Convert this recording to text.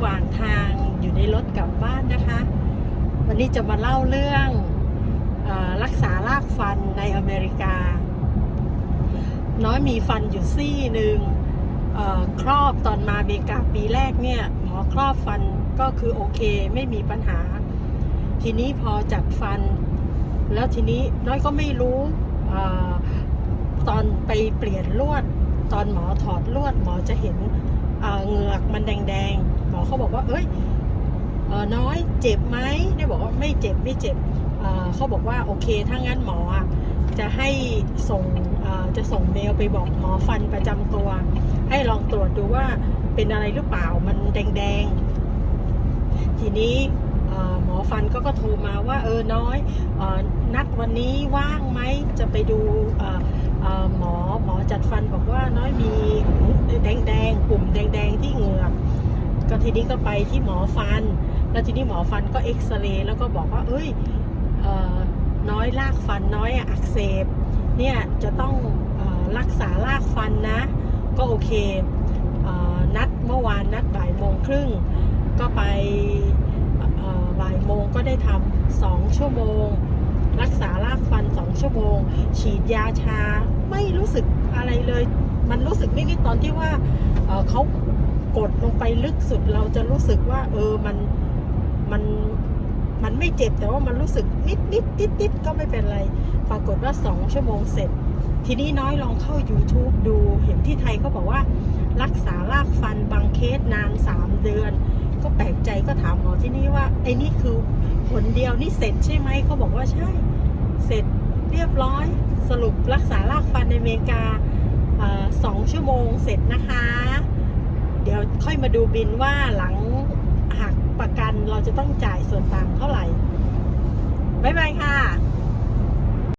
หว่างทางอยู่ในรถกลับบ้านนะคะ วันนี้จะมาเล่าเรื่องอรักษารากฟันในอเมริกา น้อยมีฟันอยู่ซี่หนึ่งครอบตอนมาเมกาปีแรกเนี่ยหมอครอบฟันก็คือโอเคไม่มีปัญหา ทีนี้พอจัดฟัน แล้วทีนี้น้อยก็ไม่รู้อตอนไปเปลี่ยนลวด ตอนหมอถอดลวดหมอจะเห็น เหงือกมันแดงๆหมอเขาบอกว่า เอ้ยเออน้อยเจ็บไหมได้บอกว่าไม่เจ็บไม่เจ็บเขาบอกว่าโอเคถ้างั้นหมอจะให้ส่งจะส่งเมลไปบอกหมอฟันประจำตัว ให้ลองตรวจดูว่าเป็นอะไรหรือเปล่ามันแดงๆ ทีนี้หมอฟันก็ก็โทรมาว่าเออน้อยออนัดวันนี้ว่างไหมจะไปดูหมอหมอจัดฟันบอกว่าน้อยมี ดงแดงๆปุ่มแดงแดง ๆ ที่เหงือกก็ทีนี้ก็ไปที่หมอฟัน แล้วทีนี้หมอฟันก็เอ็กซเรย์แล้วก็บอกว่า เอ้ยออน้อยรากฟันน้อยอักเสบ เนี่ยจะต้องออรักษารากฟันนะ ก็โอเคเออนัดเมื่อวานนัดบ่ายโมงครึ่ง ก็ไปบ่ายโมงก็ได้ทำสองชั่วโมง รักษารากฟันสองชั่วโมง ฉีดยาชาไม่รู้สึกอะไรเลย มันรู้สึกนิดๆตอนที่ว่าเเขากดลงไปลึกสุดเราจะรู้สึกว่า เออมันมันมันไม่เจ็บแต่ว่ามันรู้สึกนิดนิดนิดนิดก็ไม่เป็นไร ปรากฏว่าสองชั่วโมงเสร็จ ทีนี้น้อยลองเข้า YouTube ดูเห็นที่ไทยเขาบอกว่า รักษารากฟันบางเคสนานสามเดือน ก็แปลกใจก็ถามหมอที่นี่ว่าไอ้นี่คือผลเดียวนี่เสร็จใช่ไหมเขาบอกว่าใช่ เสร็จเรียบร้อยสรุปรักษารากฟันในอเมริกาสองชั่วโมงเสร็จนะคะ เดี๋ยวค่อยมาดูบินว่าหลังหักประกันเราจะต้องจ่ายส่วนต่างเท่าไหร่ บ๊ายบายค่ะ